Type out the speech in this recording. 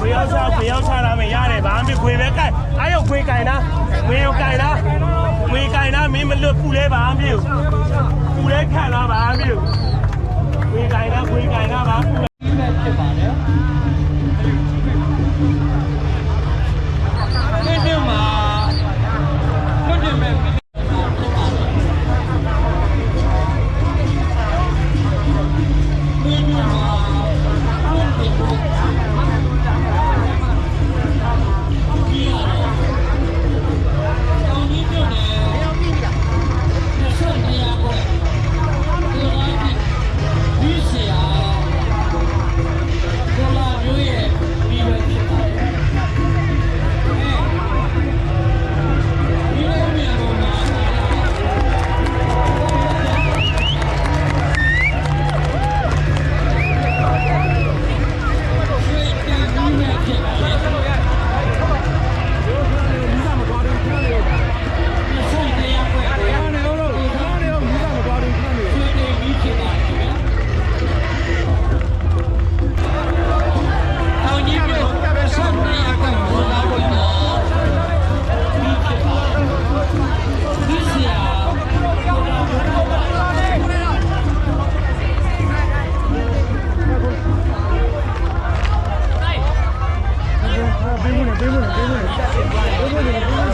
ဘယ်ရောက်စားဘယ်ရောက်စားလာမယ်ရတယ်ဘာမှမခွေပဲကြိုက်အားရောက်ခွေကြိုင်လားခွေရောက်ကြိုင်လားခွေကြိုင်လားမင်းမလွတ်ပူလဲပါမဖြစ်ဘူးပူလဲခံလားပါမဖြစ်ဘူးခွေကြိုင်လားခွေကြိုင်လားပါပူဒီမဲ့ဖြစ်ပါတယ် 别弄了别弄了别弄了别弄